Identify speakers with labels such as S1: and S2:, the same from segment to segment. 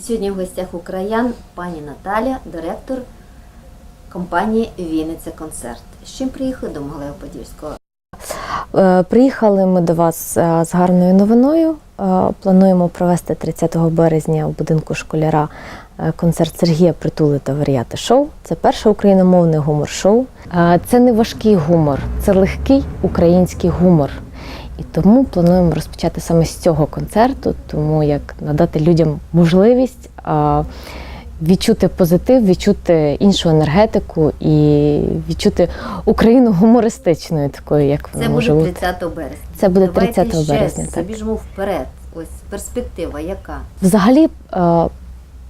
S1: Сьогодні в гостях у краян пані Наталя, директор компанії Вінниця Концерт. З чим приїхали до Могилева-Подільського?
S2: Е, Приїхали ми до вас е, з гарною новиною. Е, Плануємо провести 30 березня у будинку школяра концерт Сергія Притули та Варіати Шоу. Це перше україномовне гумор-шоу. Це не важкий гумор, це легкий український гумор. І тому плануємо розпочати саме з цього концерту, тому як надати людям можливість відчути позитив, відчути іншу енергетику і відчути Україну гумористичною, такою, як вона
S1: Це
S2: може
S1: буде
S2: бути.
S1: 30 березня.
S2: Це буде
S1: Давайте
S2: 30
S1: ще
S2: березня, так.
S1: Забіжмо вперед. Ось перспектива яка?
S2: Взагалі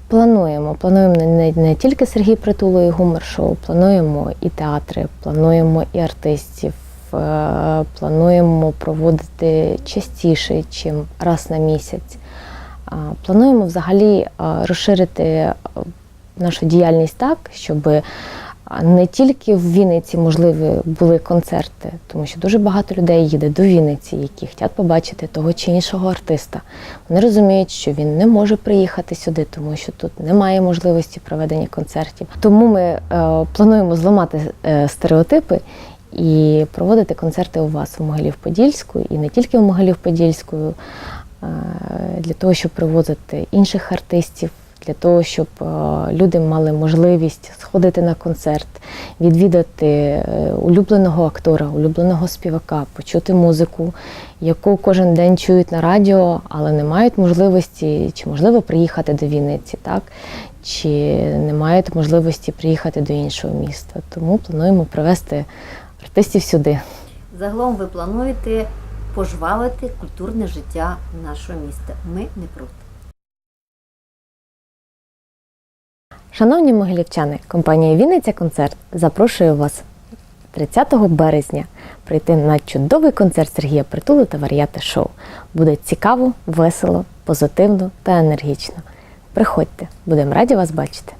S2: плануємо. Плануємо не, не, не тільки Сергій Притула і гумор-шоу, плануємо і театри, плануємо і артистів, плануємо проводити частіше, чим раз на місяць. Е, Плануємо взагалі е, розширити е, нашу діяльність так, щоб не тільки в Вінниці можливі були концерти, тому що дуже багато людей їде до Вінниці, які хочуть побачити того чи іншого артиста. Вони розуміють, що він не може приїхати сюди, тому що тут немає можливості проведення концертів. Тому ми е, плануємо зламати е, стереотипи і проводити концерти у вас у Могилів-Подільську, і не тільки в Могилів-Подільську, е, для того, щоб привозити інших артистів. Для того, щоб е, люди мали можливість сходити на концерт, відвідати е, улюбленого актора, улюбленого співака, почути музику, яку кожен день чують на радіо, але не мають можливості, чи можливо приїхати до Вінниці, так? чи не мають можливості приїхати до іншого міста. Тому плануємо привезти артистів сюди.
S1: Загалом ви плануєте пожвавити культурне життя нашого міста. Ми не проти.
S2: Шановні могилівчани, компанія Вінниця Концерт запрошує вас 30 березня прийти на чудовий концерт Сергія Притули та Варіати Шоу. Буде цікаво, весело, позитивно та енергічно. Приходьте, будемо раді вас бачити.